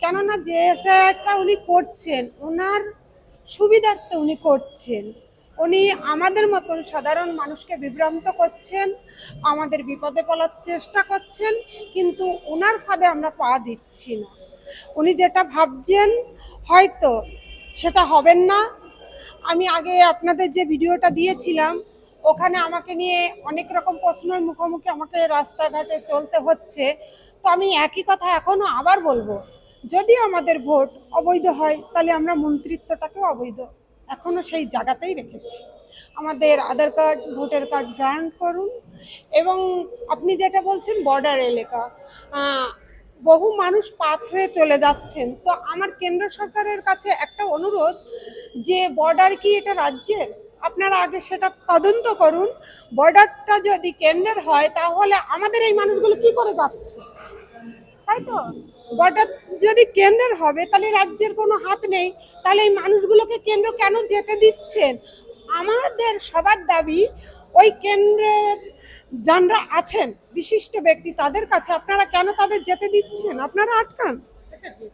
কেননা যে এসআইআরটা উনি করছেন, ওনার সুবিধার্থে উনি করছেন। উনি আমাদের মতন সাধারণ মানুষকে বিভ্রান্ত করছেন, আমাদের বিপদে পড়ার চেষ্টা করছেন, কিন্তু ওনার ফাঁদে আমরা পা দিচ্ছি না। উনি যেটা ভাবছেন হয়তো সেটা হবেন না। আমি আগে আপনাদের যে ভিডিওটা দিয়েছিলাম, ওখানে আমাকে নিয়ে অনেক রকম প্রশ্নের মুখোমুখি আমাকে রাস্তাঘাটে চলতে হচ্ছে। তো আমি একই কথা এখনও আবার বলব যদি আমাদের ভোট অবৈধ হয়, তাহলে আমরা মন্ত্রিত্বটাকেও অবৈধ। এখনও সেই জায়গাতেই রেখেছি। আমাদের Aadhaar card, voter card grant করুন এবং আপনি যেটা বলছেন বর্ডার এলাকা বহু মানুষ পাঁচ হয়ে চলে যাচ্ছেন। তো আমার কেন্দ্র সরকারের কাছে একটা অনুরোধ যে বর্ডার কি এটা রাজ্যের? আপনারা আগে সেটা তদন্ত করুন। বর্ডারটা যদি কেন্দ্রের হয়, তাহলে আমাদের এই মানুষগুলো কি করে যাচ্ছে? তাই তো? বর্ডার যদি কেন্দ্রের হবে, তাহলে রাজ্যের কোনো হাত নেই। তাহলে এই মানুষগুলোকে কেন্দ্র কেন যেতে দিচ্ছেন? আমাদের সবার দাবি, ওই কেন্দ্রের যানরা আছেন, বিশিষ্ট ব্যক্তি তাদের কাছে, আপনারা কেন তাদের যেতে দিচ্ছেন? আপনারা আটকান। আচ্ছা